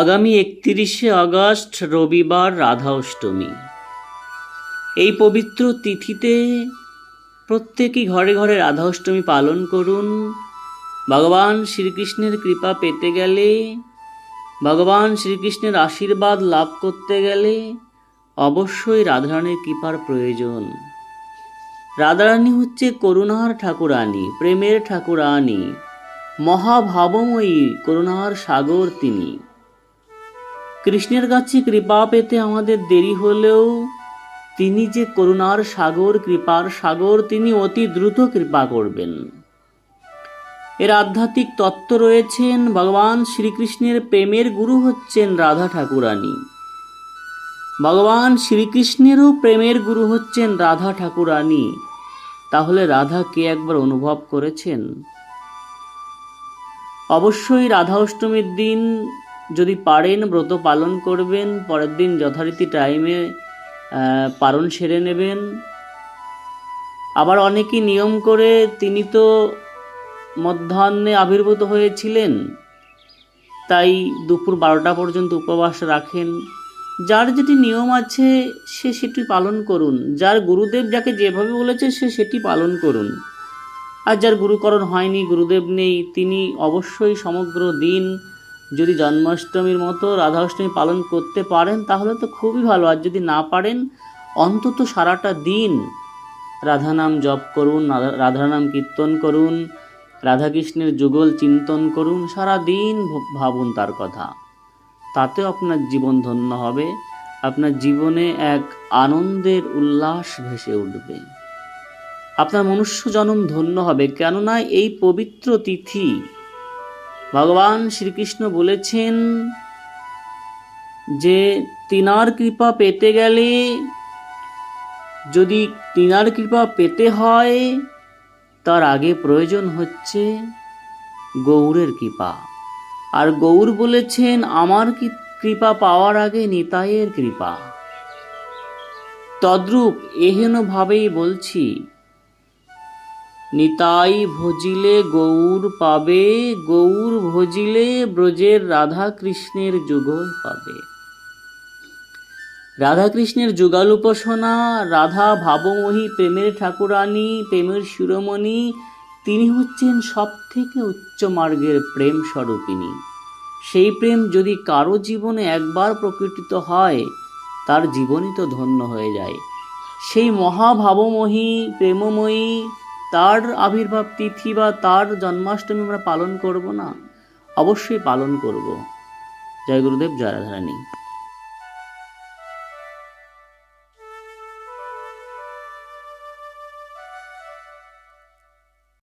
আগামী একত্রিশে আগস্ট, রবিবার রাধা অষ্টমী এই পবিত্র তিথিতে প্রত্যেকেই ঘরে ঘরে রাধা অষ্টমী পালন করুন। ভগবান শ্রীকৃষ্ণের কৃপা পেতে গেলে, ভগবান শ্রীকৃষ্ণের আশীর্বাদ লাভ করতে গেলে অবশ্যই রাধারানীর কৃপার প্রয়োজন। রাধারানী হচ্ছে করুণার ঠাকুরানী, প্রেমের ঠাকুরানী, মহাভাবময়ী, করুণার সাগর তিনি। কৃষ্ণের কাছে কৃপা পেতে আমাদের দেরি হলেও তিনি যে করুণার সাগর, কৃপার সাগর, তিনি অতি দ্রুত কৃপা করবেন। এর আধ্যাত্মিক তত্ত্ব রয়েছেন, ভগবান শ্রীকৃষ্ণের প্রেমের গুরু হচ্ছেন রাধা ঠাকুরানী। ভগবান শ্রীকৃষ্ণেরও প্রেমের গুরু হচ্ছেন রাধা ঠাকুরানী। তাহলে রাধা কে একবার অনুভব করেছেন? অবশ্যই রাধা অষ্টমীর দিন যদি পারেন ব্রত পালন করবেন, পরের দিন যথারীতি টাইমে পালন সেরে নেবেন। আবার অনেকেই নিয়ম করে তিনি তো মধ্যাহ্নে আবির্ভূত হয়েছিলেন, তাই দুপুর বারোটা পর্যন্ত উপবাস রাখেন। যার যেটি নিয়ম আছে, সে সেটি পালন করুন। যার গুরুদেব যাকে যেভাবে বলেছে, সে সেটি পালন করুন। আর যার গুরুকরণ হয়নি, গুরুদেব নেই, তিনি অবশ্যই সমগ্র দিন যদি জন্মাষ্টমীর মতো রাধা অষ্টমী পালন করতে পারেন, তাহলে তো খুবই ভালো। আর যদি না পারেন, অন্তত সারাটা দিন রাধা নাম জপ করুন, রাধা- নাম কীর্তন করুন, রাধাকৃষ্ণের যুগল চিন্তন করুন, সারা দিন ভাবুন তার কথা। তাতেও আপনার জীবন ধন্য হবে, আপনার জীবনে এক আনন্দের উল্লাস ভেসে উঠবে। আপনার মনুষ্য জনম ধন্য হবে, কেননা এই পবিত্র তিথি ভগবান শ্রীকৃষ্ণ বলেছেন যে, তিনার কৃপা পেতে গেলে, যদি তিনার কৃপা পেতে হয়, তার আগে প্রয়োজন হচ্ছে গৌরের কৃপা। আর গৌর বলেছেন, আমার কৃপা পাওয়ার আগে নিতাইয়ের কৃপা? তদ্রূপ এহেন ভাবেই বলছি। নিতাই ভজিলে গৌর পাবে, গৌর ভজিলে ব্রজের রাধা কৃষ্ণের যুগল পাবে। রাধা কৃষ্ণের যুগাল উপাসনা, রাধা ভাবমোহী প্রেমের ঠাকুরানী, প্রেমের শিরোমণি, তিনি হচ্ছেন সব থেকে উচ্চ মার্গের প্রেম স্বরূপিনী সেই প্রেম যদি কারও জীবনে একবার প্রকটিত হয়, তার জীবনই তো ধন্য হয়ে যায়। সেই মহাভাবময়ী প্রেমময়ী তার আবির্ভাব তিথি বা তার জন্মাষ্টমী আমরা পালন করব না। অবশ্যই পালন করব। জয় গুরুদেব, জয় রাধারানী।